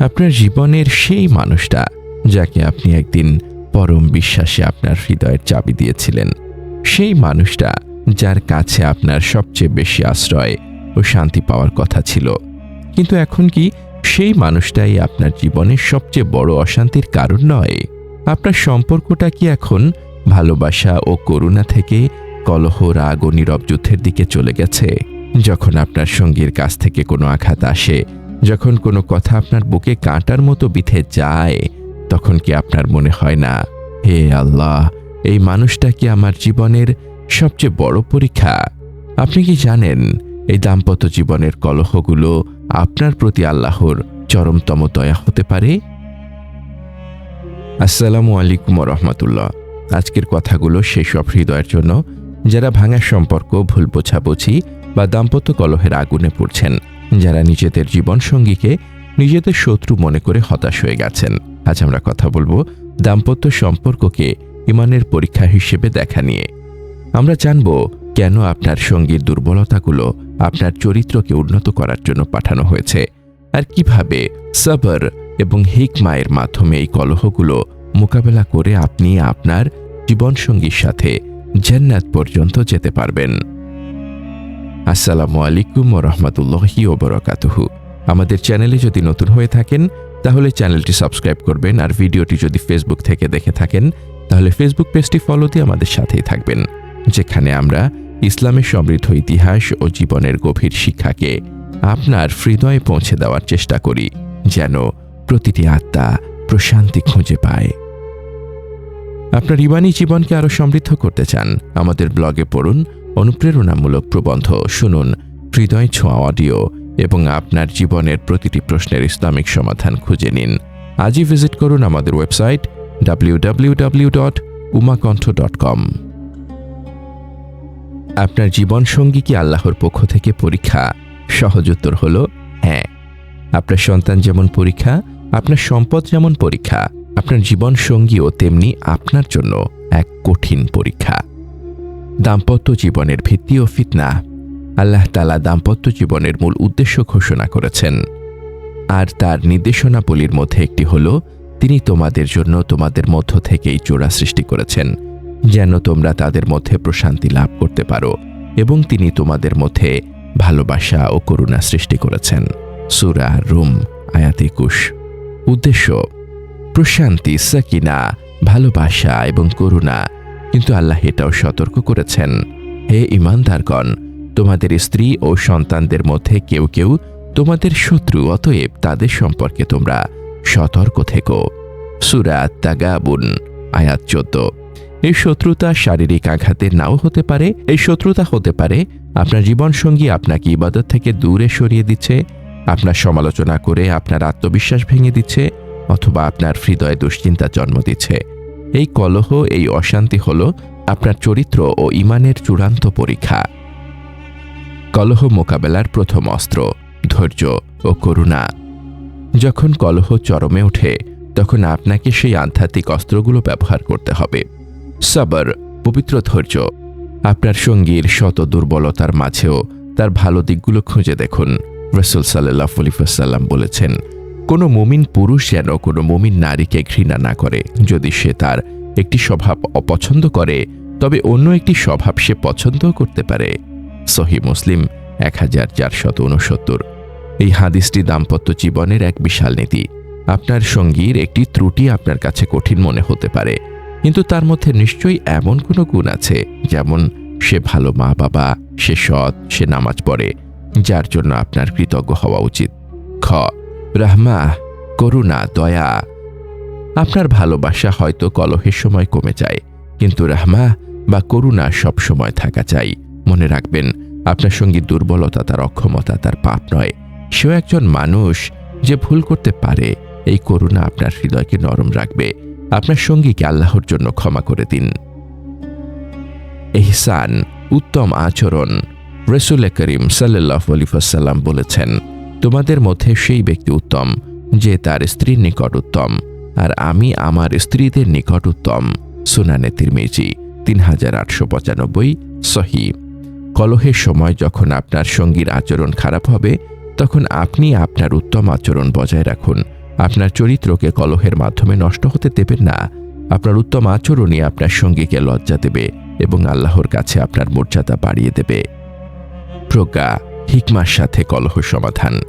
আপনার জীবনের সেই মানুষটা যাকে আপনি একদিন পরম বিশ্বাসে আপনার হৃদয়ের চাবি দিয়েছিলেন। সেই মানুষটা যার কাছে আপনার সবচেয়ে বেশি আশ্রয় ও শান্তি পাওয়ার কথা ছিল। কিন্তু এখন কি সেই মানুষটাই আপনার জীবনের সবচেয়ে বড় অশান্তির কারণ নয়? আপনার সম্পর্কটা কি এখন ভালোবাসা ও করুণা থেকে কলহ রাগ ও নীরব যুদ্ধের দিকে চলে গেছে? যখন আপনার সঙ্গীর কাছ থেকে কোনো আঘাত আসে যখন কোনো কথা আপনার বুকে কাঁটার মতো বিথে যায়, তখন কি আপনার মনে হয় না, হে আল্লাহ, এই মানুষটা কি আমার জীবনের সবচেয়ে বড় পরীক্ষা? আপনি কি জানেন, এই দাম্পত্য জীবনের কলহগুলো আপনার প্রতি আল্লাহর চরমতম দয়া হতে পারে? আসসালামু আলাইকুম রহমতুল্লাহ আজকের কথাগুলো সেই সব হৃদয়ের জন্য, যারা ভাঙা সম্পর্ক, ভুল বোঝাবুঝি বা দাম্পত্য কলহের আগুনে পড়ছেন যারা নিজেদের জীবনসঙ্গীকে নিজেদের শত্রু মনে করে হতাশ হয়ে গেছেন। আজ আমরা কথা বলব দাম্পত্য সম্পর্ককে ইমানের পরীক্ষা হিসেবে দেখা নিয়ে। আমরা জানব কেন আপনার সঙ্গীর দুর্বলতাগুলো আপনার চরিত্রকে উন্নত করার জন্য পাঠানো হয়েছে আর কীভাবে সাবর এবং হিকমায়ের মাধ্যমে এই কলহগুলো মোকাবেলা করে আপনি আপনার জীবনসঙ্গীর সাথে জান্নাত পর্যন্ত যেতে পারবেন। আসসালামু আলাইকুম রহমতুল্লাহি ওবরাকাতুহু। আমাদের চ্যানেলে যদি নতুন হয়ে থাকেন, তাহলে চ্যানেলটি সাবস্ক্রাইব করবেন আর ভিডিওটি যদি ফেসবুক থেকে দেখে থাকেন, তাহলে ফেসবুক পেজটি ফলো দিয়ে আমাদের সাথেই থাকবেন, যেখানে আমরা ইসলামের সমৃদ্ধ ইতিহাস ও জীবনের গভীর শিক্ষাকে আপনার হৃদয়ে পৌঁছে দেওয়ার চেষ্টা করি, যেন প্রতিটি আত্মা প্রশান্তি খুঁজে পায়। আপনার ইমানি জীবনকে আরও সমৃদ্ধ করতে চান, আমাদের ব্লগে পড়ুন অনুপ্রেরণামূলক প্রবন্ধ শুনুন, হৃদয় ছোঁয়া অডিও এবং আপনার জীবনের প্রতিটি প্রশ্নের ইসলামিক সমাধান খুঁজে নিন। আজই ভিজিট করুন আমাদের website W dot Umakantha dot com আপনার জীবনসঙ্গী কি আল্লাহর পক্ষ থেকে পরীক্ষা? সহজ উত্তর হল হ্যাঁ। আপনার সন্তান যেমন পরীক্ষা, আপনার সম্পদ যেমন পরীক্ষা, আপনার জীবন সঙ্গীও তেমনি আপনার জন্য এক কঠিন পরীক্ষা। দাম্পত্য জীবনের ভিত্তি ও ফিতনা। আল্লাহ তালা দাম্পত্য জীবনের মূল উদ্দেশ্য ঘোষণা করেছেন। আর তার নির্দেশনাবলীর মধ্যে একটি হল, তিনি তোমাদের জন্য তোমাদের মধ্য থেকেই চোরা সৃষ্টি করেছেন, যেন তোমরা তাদের মধ্যে প্রশান্তি লাভ করতে পারো এবং তিনি তোমাদের মধ্যে ভালোবাসা ও করুণা সৃষ্টি করেছেন। সুরা রুম, আয়াত একুশ। উদ্দেশ্য, প্রশান্তি, সাকিনা, ভালোবাসা এবং করুণা কিন্তু আল্লাহ এটাও সতর্ক করেছেন। হে ইমানদারগণ তোমাদের স্ত্রী ও সন্তানদের মধ্যে কেউ কেউ তোমাদের শত্রু অতএব তাদের সম্পর্কে তোমরা সতর্ক থেকো। সুরা তাগাবুন আয়াত চোদ্দ। এই শত্রুতা শারীরিক আঘাতের নাও হতে পারে, এই শত্রুতা হতে পারে, আপনার জীবনসঙ্গী আপনাকে ইবাদত থেকে দূরে সরিয়ে দিচ্ছে, আপনার সমালোচনা করে আপনার আত্মবিশ্বাস ভেঙে দিচ্ছে, অথবা আপনার হৃদয়ে দুশ্চিন্তা জন্ম দিচ্ছে। এই কলহ, এই অশান্তি হল আপনার চরিত্র ও ইমানের চূড়ান্ত পরীক্ষা। কলহ মোকাবেলার প্রথম অস্ত্র, ধৈর্য ও করুণা। যখন কলহ চরমে ওঠে, তখন আপনাকে সেই আধ্যাত্মিক অস্ত্রগুলো ব্যবহার করতে হবে। সাবর, পবিত্র ধৈর্য। আপনার সঙ্গীর শত দুর্বলতার মাঝেও তার ভালো দিকগুলো খুঁজে দেখুন। রসুল সাল্লাহ আলিফাসাল্লাম বলেছেন কোনো মুমিন পুরুষ যেন কোনো মুমিন নারীকে ঘৃণা না করে। যদি সে তার একটি স্বভাব অপছন্দ করে, তবে অন্য একটি স্বভাব সে পছন্দও করতে পারে। সহি মুসলিম এক হাজার চারশত উনসত্তর। এই হাদিসটি দাম্পত্য জীবনের এক বিশাল নীতি। আপনার সঙ্গীর একটি ত্রুটি আপনার কাছে কঠিন মনে হতে পারে, কিন্তু তার মধ্যে নিশ্চয়ই এমন কোনো গুণ আছে, যেমন সে ভালো মা বাবা সে সৎ, সে নামাজ পড়ে, যার জন্য আপনার কৃতজ্ঞ হওয়া উচিত। খ রাহমা করুণা, দয়া। আপনার ভালোবাসা হয়তো কলহের সময় কমে যায়, কিন্তু রাহমা বা করুণা সব সময় থাকা চাই। মনে রাখবেন, আপনার সঙ্গে দুর্বলতা তার, অক্ষমতা তার পাপ নয়। সেও একজন মানুষ যে ভুল করতে পারে, এই করুণা আপনার হৃদয়কে নরম রাখবে। আপনার সঙ্গীকে আল্লাহর জন্য ক্ষমা করে দিন। এহসান, উত্তম আচরণ, রসুল করিম সাল্লাহ আলিফাসাল্লাম বলেছেন তোমাদের মধ্যে সেই ব্যক্তি উত্তম, যে তার স্ত্রীর নিকট উত্তম, আর আমি আমার স্ত্রীদের নিকট উত্তম। সুনানে তিরমিজি, তিন হাজার আটশো পঁচানব্বই, সহি। কলহের সময় যখন আপনার সঙ্গীর আচরণ খারাপ হবে, তখন আপনি আপনার উত্তম আচরণ বজায় রাখুন। আপনার চরিত্রকে কলহের মাধ্যমে নষ্ট হতে দেবেন না। আপনার উত্তম আচরণই আপনার সঙ্গীকে লজ্জা দেবে এবং আল্লাহর কাছে আপনার মর্যাদা বাড়িয়ে দেবে। প্রজ্ঞা, হিকমার সাথে কলহ সমাধান।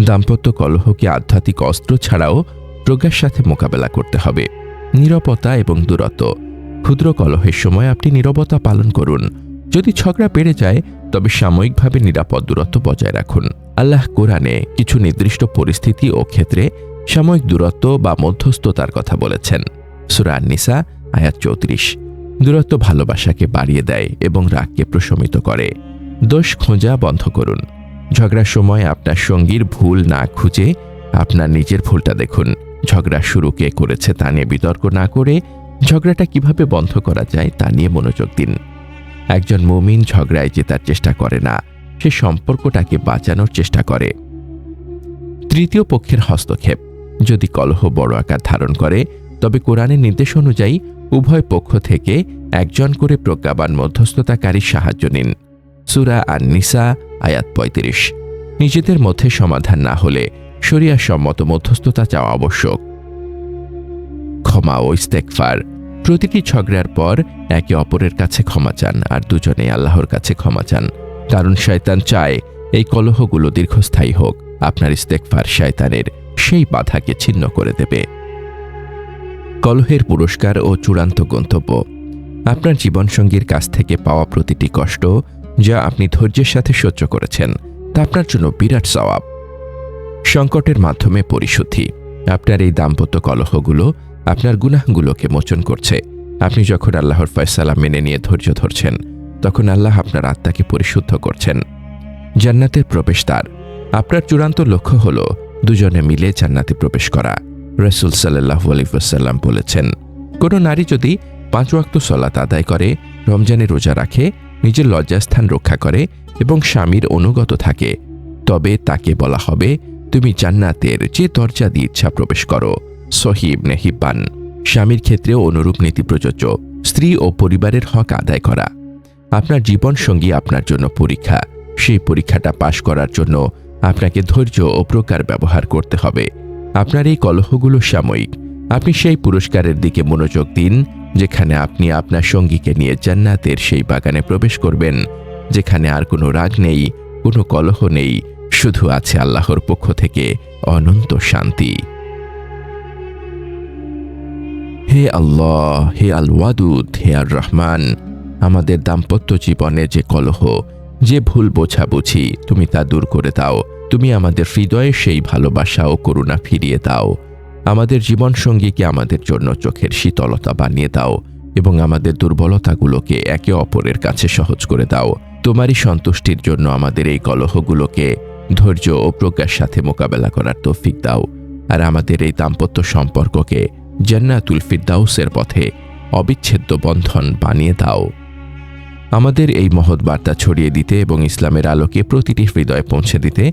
দাম্পত্য কলহকে আধ্যাত্মিক অস্ত্র ছাড়াও প্রজ্ঞার সাথে মোকাবেলা করতে হবে। নিরাপত্তা এবং দূরত্ব। ক্ষুদ্র কলহের সময় আপনি নীরবতা পালন করুন। যদি ঝগড়া বেড়ে যায়, তবে সাময়িকভাবে নিরাপদ দূরত্ব বজায় রাখুন। আল্লাহ কোরআনে কিছু নির্দিষ্ট পরিস্থিতি ও ক্ষেত্রে সাময়িক দূরত্ব বা মধ্যস্থতার কথা বলেছেন। সুরা নিসা আয়াত চৌত্রিশ। দূরত্ব ভালোবাসাকে বাড়িয়ে দেয় এবং রাগকে প্রশমিত করে। দোষ খোঁজা বন্ধ করুন। ঝগড়ার সময় আপনার সঙ্গীর ভুল না খুঁজে আপনার নিজের ভুলটা দেখুন। ঝগড়া শুরু কে করেছে তা নিয়ে বিতর্ক না করে ঝগড়াটা কীভাবে বন্ধ করা যায় তা নিয়ে মনোযোগ দিন। একজন মুমিন ঝগড়ায় জেতার চেষ্টা করে না, সে সম্পর্কটাকে বাঁচানোর চেষ্টা করে। তৃতীয় পক্ষের হস্তক্ষেপ, যদি কলহ বড় আকার ধারণ করে, তবে কোরআনের নির্দেশ অনুযায়ী উভয় পক্ষ থেকে একজন করে প্রজ্ঞাবান মধ্যস্থতাকারীর সাহায্য নিন। সুরা আর নিসা আয়াত পঁয়ত্রিশ। নিজেদের মধ্যে সমাধান না হলে সম্মত মধ্যস্থতা চাওয়া আবশ্যক। ক্ষমা ও ইস্তেকফার প্রতিটি ঝগড়ার পর একে অপরের কাছে ক্ষমা চান আর দুজনে আল্লাহর কাছে ক্ষমা চান। কারণ শয়তান চায় এই কলহগুলো দীর্ঘস্থায়ী হোক। আপনার ইস্তেকফার শয়তানের সেই বাধাকে ছিন্ন করে দেবে। কলহের পুরস্কার ও চূড়ান্ত গন্তব্য। আপনার জীবনসঙ্গীর কাছ থেকে পাওয়া প্রতিটি কষ্ট যা আপনি ধৈর্যের সাথে সহ্য করেছেন, তা আপনার জন্য বিরাট সওয়াব। সংকটের মাধ্যমে পরিশুদ্ধি। আপনার এই দাম্পত্য কলহগুলো আপনার গুনাহগুলোকে মোচন করছে। আপনি যখন আল্লাহর ফয়সালা মেনে নিয়ে ধৈর্য ধরছেন, তখন আল্লাহ আপনার আত্মাকে পরিশুদ্ধ করছেন। জান্নাতের প্রবেশ প্রবেশদ্বার। আপনার চূড়ান্ত লক্ষ্য হল দুজনে মিলে জান্নাতে প্রবেশ করা। রসুল সাল্লাহ আলিফাসাল্লাম বলেছেন, কোনো নারী যদি পাঁচ ওয়াক্ত সলাত আদায় করে, রমজানে রোজা রাখে নিজের লজ্জাস্থান রক্ষা করে এবং স্বামীর অনুগত থাকে। তবে তাকে বলা হবে, তুমি জান্নাতের যে দরজা দিয়ে ইচ্ছা প্রবেশ করো সহিব নেহিব্বান স্বামীর ক্ষেত্রেও অনুরূপ নীতি প্রযোজ্য। স্ত্রী ও পরিবারের হক আদায় করা। আপনার জীবন সঙ্গী আপনার জন্য পরীক্ষা। সেই পরীক্ষাটা পাশ করার জন্য আপনাকে ধৈর্য ও প্রকার ব্যবহার করতে হবে। আপনার এই কলহগুলো সাময়িক। আপনি সেই পুরস্কারের দিকে মনোযোগ দিন যেখানে আপনি আপনার সঙ্গীকে নিয়ে জান্নাতের সেই বাগানে প্রবেশ করবেন, যেখানে আর কোনো রাগ নেই, কোনো কলহ নেই, শুধু আছে আল্লাহর পক্ষ থেকে অনন্ত শান্তি। হে আল্লাহ, হে আল ওয়াদুদ হে আর রহমান আমাদের দাম্পত্য জীবনে যে কলহ, যে ভুল বোঝাবুঝি, তুমি তা দূর করে দাও। তুমি আমাদের হৃদয়ে সেই ভালোবাসা ও করুণা ফিরিয়ে দাও। আমাদের জীবনসঙ্গীকে আমাদের জন্য চোখের শীতলতা বানিয়ে দাও এবং আমাদের দুর্বলতাগুলোকে একে অপরের কাছে সহজ করে দাও। তোমারই সন্তুষ্টির জন্য আমাদের এই কলহগুলোকে ধৈর্য ও প্রজ্ঞার সাথে মোকাবেলা করার তৌফিক দাও। আর আমাদের এই দাম্পত্য সম্পর্ককে জান্নাতুল ফিরদাউসের পথে অবিচ্ছেদ্য বন্ধন বানিয়ে দাও। আমাদের এই মহৎ বার্তা ছড়িয়ে দিতে এবং ইসলামের আলোকে প্রতিটি হৃদয়ে পৌঁছে দিতে